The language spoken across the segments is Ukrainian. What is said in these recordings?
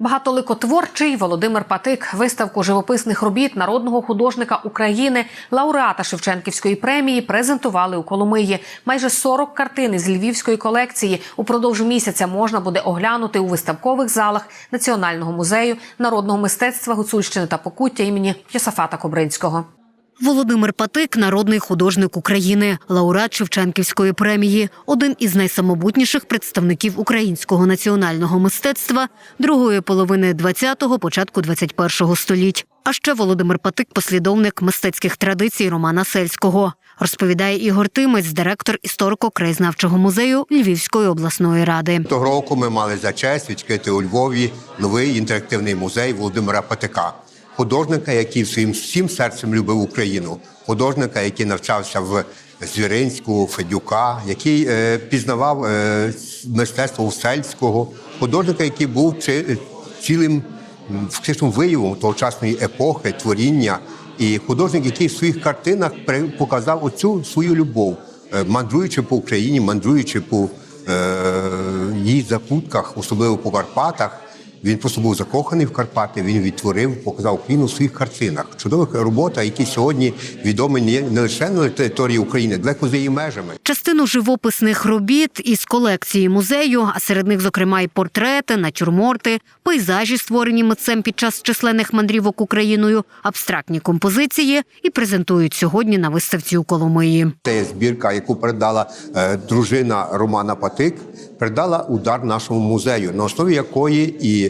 Багатоликотворчий Володимир Патик виставку живописних робіт народного художника України, лауреата Шевченківської премії, презентували у Коломиї. Майже 40 картин із львівської колекції упродовж місяця можна буде оглянути у виставкових залах Національного музею народного мистецтва Гуцульщини та Покуття імені Йосафата Кобринського. Володимир Патик народний художник України, лауреат Шевченківської премії, один із найсамобутніших представників українського національного мистецтва другої половини 20-го, початку 21-го століть. А ще Володимир Патик послідовник мистецьких традицій Романа Сельського, розповідає Ігор Тимець, директор історико-краєзнавчого музею Львівської обласної ради. Того року ми мали за честь відкрити у Львові новий інтерактивний музей Володимира Патика, художника, який своїм всім серцем любив Україну, художника, який навчався в Звіринську, Федюка, який е, пізнавав е, мистецтво Сельського, художника, який був чи, цілим м, фактично виявом тогочасної епохи, творіння, і художник, який в своїх картинах показав оцю свою любов, е, мандруючи по Україні, мандруючи по е, її закутках, особливо по Карпатах. Він просто був закоханий в Карпати. Він відтворив, показав Україну в своїх картинах. Чудова робота, які сьогодні відомі не, лише на території України, далеко за її межами. Частину живописних робіт із колекції музею, а серед них, зокрема, й портрети, натюрморти, пейзажі, створені митцем під час численних мандрівок Україною, абстрактні композиції і презентують сьогодні на виставці у Коломиї. Це є збірка, яку передала е, дружина Романа Патик, передала удар нашому музею, на основі якої і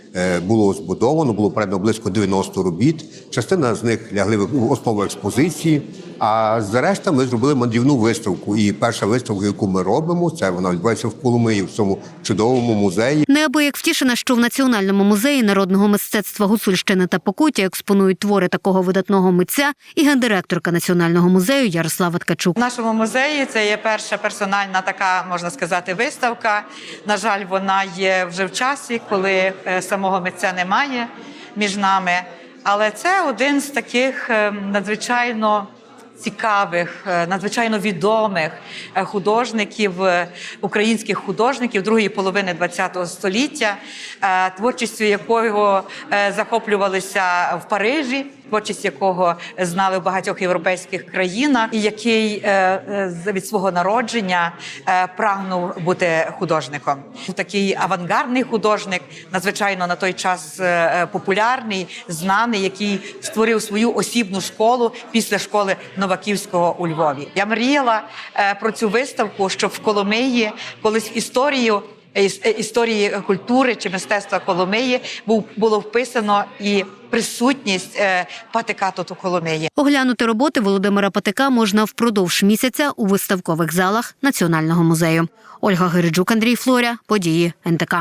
було збудовано, було передано близько 90 робіт. Частина з них лягли в основу експозиції. А зрешта ми зробили мандрівну виставку. І перша виставка, яку ми робимо, це вона відбувається в Коломиї, в цьому чудовому музеї. Неабияк втішена, що в Національному музеї народного мистецтва Гуцульщини та Покуття експонують твори такого видатного митця і гендиректорка Національного музею Ярослава Ткачук. В нашому музеї це є перша персональна така, можна сказати, виставка. На жаль, вона є вже в часі, коли е, самого митця немає між нами. Але це один з таких е, надзвичайно цікавих, е, надзвичайно відомих е, художників, українських художників другої половини ХХ століття, творчістю якого захоплювалися в Парижі, творчість якого знали в багатьох європейських країнах, і який е, е, від свого народження е, прагнув бути художником. Такий авангардний художник, надзвичайно на той час популярний, знаний, який створив свою осібну школу після школи Новаківського у Львові. Я мріяла про цю виставку, щоб в Коломиї колись історію. Е, Історії культури чи мистецтва Коломиї було вписано і присутність е, патика тут у Коломиї. Оглянути роботи Володимира Патика можна впродовж місяця у виставкових залах Національного музею. Ольга Гириджук, Андрій Флоря, події НТК.